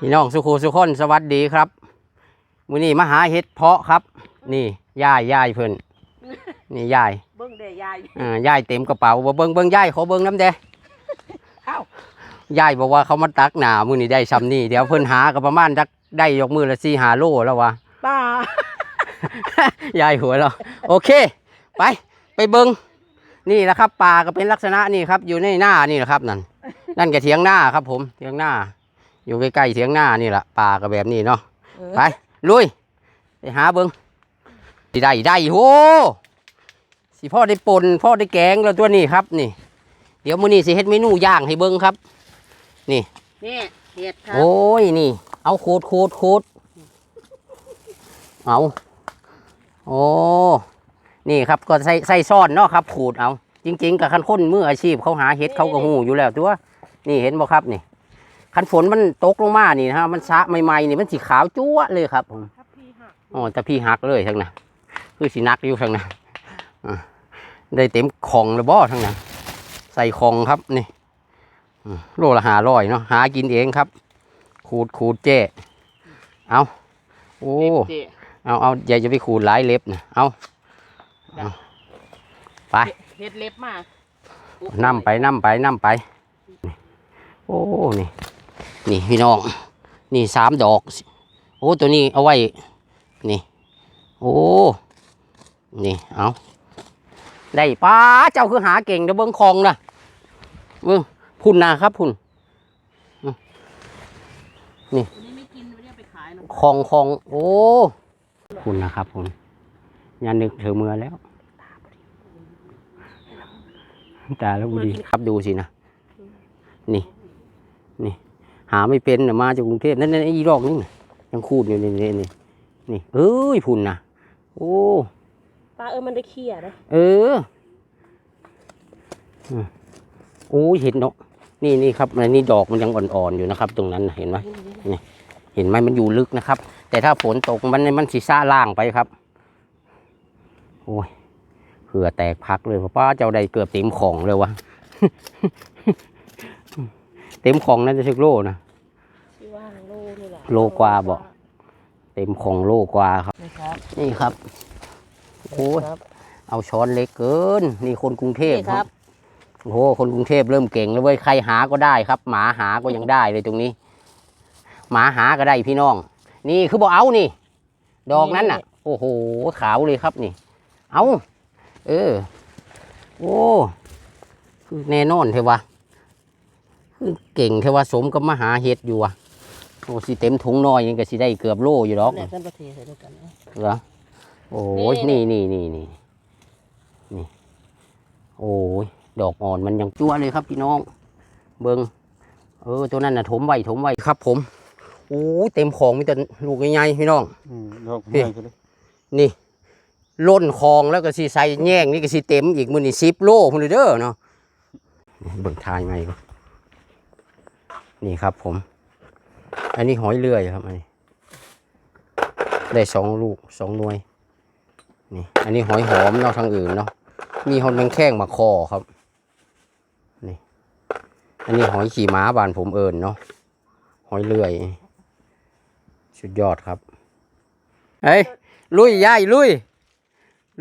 พี่น้องสุขูสุคนสวัสดีครับมื้อนี้มาหาเห็ดเพาะครับ นี่ยายยายเพิ่นนี่ยายเบิ้งเดยายอ่ายายเต็มกระเป๋าบ่เบิ่งเบิ่งยายขอเบิ่งน้ำเด้เอ้ายายบอกว่าเขามาตักหนามื้อนี้ได้ซ้ำนี่เดี๋ยวเพิ่นหาก็ประมาณจักได้ยกมือละ4 5โลแล้ววะป้ายายหัวเราะโอเค ไป ไปเบิงนี่แหละครับป่าก็เป็นลักษณะนี่ครับ อยู่ในหน้านี่แหละครับนั่นนั่นก็เถียงหน้าครับ ผมเถียงหน้า อยู่ใกล้ๆเถียงหน้านี่แหละป่าก็แบบนี้เนาะไปลุยไปหาเบิงสิได้ได้โหสิพ่อได้ปนพ่อได้แกงแล้วตัวนี้ครับนี่ เดี๋ยวมื้อนี้สิเฮ็ดเมนูย่างให้เบิงครับ นี่เห็ดครับโอ้ยนี่ เอาโคตรโคตรโคตรเอาโอ้นี่ครับก็ใส่ใส่ซ่อนเนาะครับขูดเอา จริง ๆกับคันค้นมืออาชีพเขาหาเห็ดเขาก็หูอยู่แล้วตัวนี่เห็นบ่ครับนี่ คันฝนมันตกลงมานี่นะฮะมันสะใหม่ๆนี่มันสีขาวจั๊วะเลยครับผมครับพี่ฮะอ๋อแต่พี่หักเลยทั้งนั้นคือสีนักอยู่ทั้งนั้นอะได้เต็มของเลยบ่ทั้งนั้นใส่ของครับนี่อืมโลละหาร้อยเนาะหากินเองครับ ขูดขูดเจ้เอาโอ้เจ๊เอาเอาอย่าจะไปขูดหลายเล็บนะเอาเอาไปเห็ดเล็บมานั่ไปนั่ไปนั่ไปนี่โอ้ นี่ นี่พี่น้อง นี่สามดอก โอ้ตัวนี้เอาไว้ นี่ โอ้ นี่ เอาได้ป้าเจ้าคือหาเก่งเดี๋ยวเบิ้งคลองนะเบิ้งพุ่นนะครับพุ่น นี่คลองคลองโอ้พุ่นนะครับพุ่นยานึกเธอเมือแล้ว ตาแล้วบุรีครับดูสินะ นี่ หาไม่เป็นน่ะมาจากกรุงเทพนั่นนั่นไอ้อีดอกนี่น่ะยังคูดอยู่นี่นี่นี่นี่เอ้ยพุ่นนะโอ้ป้าเออมันได้เขี้ยนะเอออืมโอ้ยเห็นเนาะนี่นี่ครับอันนี้ดอกมันยังอ่อนๆอยู่นะครับ ตรงนั้นน่ะเห็นไหมเห็นไหมมันอยู่ลึกนะครับ แต่ถ้าฝนตกมันมันสีซ่าล่างไปครับ โอ้ยเผื่อแตกพักเลยป้าเจ้าใดเกือบเต็มของเลยวะ เต็มของนั่นจะถึกโลนะชื่อว่าโลนี่แหละโลกว่าบ่เต็มของโลกว่าครับ นี่ครับนี่ครับโอ้ยครับเอาช้อนเล็กเกิน นี่คนกรุงเทพนี่ครับโอ้โหคนกรุงเทพเริ่มเก่งแล้วเว้ยใครหาก็ได้ครับ หมาหาก็ยังได้เลยตรงนี้ หมาหาก็ได้พี่น้อง นี่คือบอกเอานี่ ดอกนั้นน่ะ โอ้โหขาวเลยครับนี่ เอาเออ โอ้คือแน่นอนเทวะคือ เก่งเทวะสมกับมหาเห็ดอยู่อะโอ้สิเต็มถุงน้อยยังก็สิได้เกือบโลอยู่ดอกเนี่ยกันประเทศใส่ด้วยกันนะเหรอโอ้ยนี่นี่นี่นี่นี่นี่โอ้ยดอกอ่อนมันยังจั่วเลยครับพี่น้อง เบิงเออตัวนั้นน่ะถมไว้ถมไว้ครับ ผมโอ้ยเต็มของมีแต่ลูกใหญ่ๆพี่น้องอืมดอกพี่ใหญ่เลยนี่ล้นคลองแล้วก็สีใส่แย่งนี่ก็สีเต็มอีกมือนี่สิบโลคุณเด้อเนาะเบิ่งทายไหมก่อ นนี่ครับผม อันนี้หอยเลื่อยครับอันนี้ได้สองลูกสองหน่วย นี่ อันนี้หอยหอมเนาะทางอื่นเนาะ มีหอยแมงแข้งมาคอครับ นี่ อันนี้หอยขี่ม้าบานผมเอิญเนาะ หอยเลื่อย สุดยอดครับเฮ้ยลุยยายลุย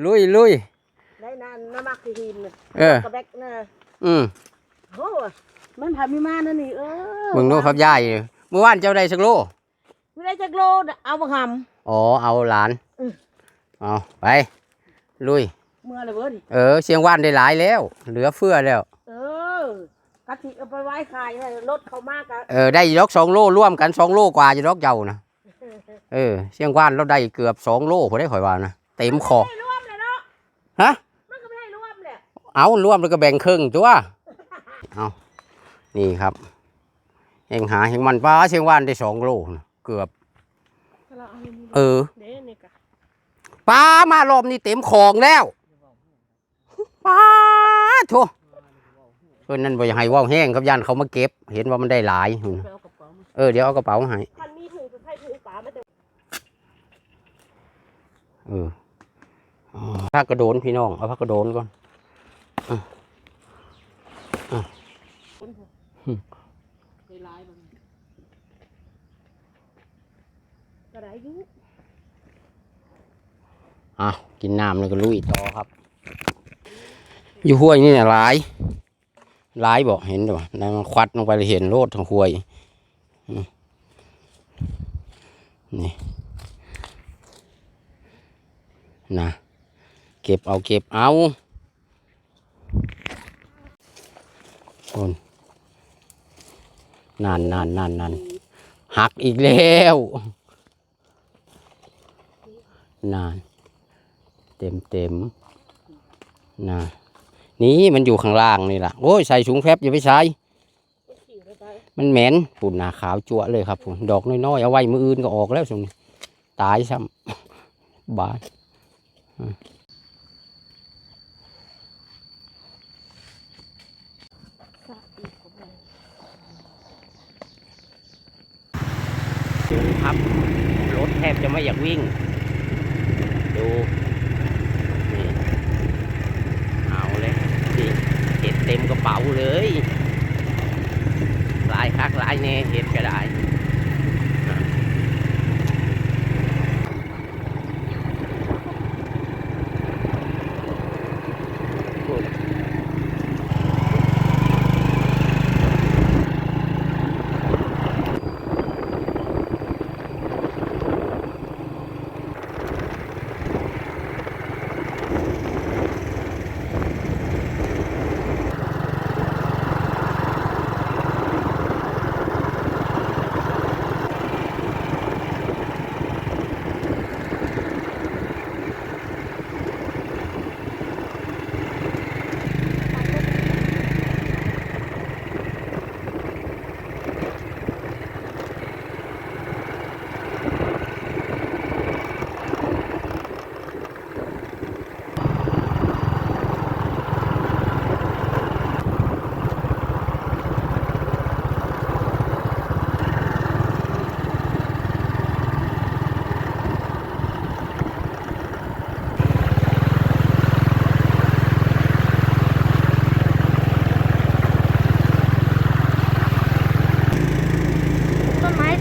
ลุยลุยได้นานน้ำมักที่หินน่ะเออ กระแบกนะอืมโอ้ย มันพามีมานั่นนี่เออมึงดูครับยายเมื่อวานเจ้าได้สักโลไม่ได้จักโลน่ะเอาบังหอ๋อเอาหลานอืมเอาไปลุยำเมื่อไรเว้ยเออเชียงว่านได้หลายแล้ว เหลือเฟือแล้ว เออกะทิเอาไปไว้ขายให้รถเขามากะเออได้ยกสองโลร่วมกันสองโลกว่าจะดอกเจ้านะเออเชียงว่านเราได้เกือบสองโลพอได้ข่อยว่านะเต็มคอไม่ร่วมเลยเนาะฮะมันก็ไม่ให้ร่วมเลยเอาร่วมแล้วก็แบ่งครึ่งตัวเอา นี่ครับเองหาเองมันป้าเชียงว่านได้สองโลนะเกือบเราเอาอันนี้เออเด้นี่กะป้ามารอบนี้เต็มของแล้วป้าโถเพื่อนนั่นบ่อยากให้ว่าวแห้งครับยันเขามาเก็บ เห็นว่ามันได้หลายหุ่นไปเอากระเป๋ามาเออเดี๋ยวเอากระเป๋ามาให้คันมีถุงจะใส่ถุงปลาไม่เต็มเอออ๋อผ้ากระโดนพี่น้องเอาผ้ากระโดนก่อน ในร้ายมันก็ได้อยู่อะกินน้ำแล้วก็ลุยต่อครับ อยู่ห้วยนี่เนี่ยหลายหลายบอกเห็นบ่นั่งควัดลงไปเลยเห็นโลดทางห้วยอืมนี่นะเก็บเอาเก็บเอาคน นานนานนานนานหักอีกแล้วนาน เต็มเต็มนะนี่มันอยู่ข้างล่างนี่ล่ะ โอ้ยใส่ถุงแฟบอย่าไปใส่มันเหม็นปุ่นหนาขาวจั่วเลยครับผมดอกน้อยๆเอาไว้มืออื่นก็ออกแล้วสมนี้ตายซ้ำบาน สะอีกของมัน ดูครับ รถแทบจะไม่อยากวิ่ง ดูนี่เอาเลยนี่เห็ดเต็มกระเป๋าเลยหลายคักหลายแน่เห็ดก็ได้นะ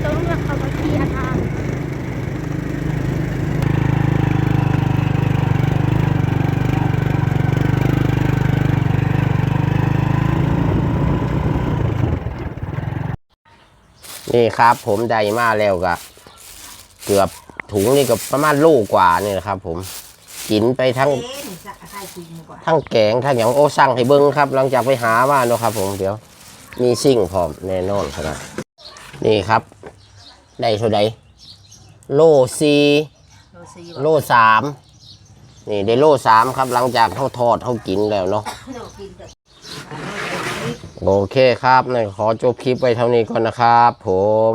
ต้นไม้ต้นนี้เขามาเคลียร์ทางนี่ครับผมได้มาแล้วก็เกือบถุงนี่ก็ประมาณโลกว่านี่นะครับ ผมกินไปทั้งเอ๊ะจะใครกินดีกว่าทั้งแกงทั้งอย่างโอ้สั่งให้เบิ้งครับ หลังจากไปหาว่าเนาะครับ ผมเดี๋ยว มีซิ่งพร้อมแน่นอนขนาดนี่ครับ ได้เท่าใดโลซีโรซีโลสามนี่ได้โลสามครับหลังจากเขาทอดเขากินแล้วเนาะโรกินเถอะโอเคครับนี่ขอจบคลิปไว้เท่านี้ก่อนนะครับผม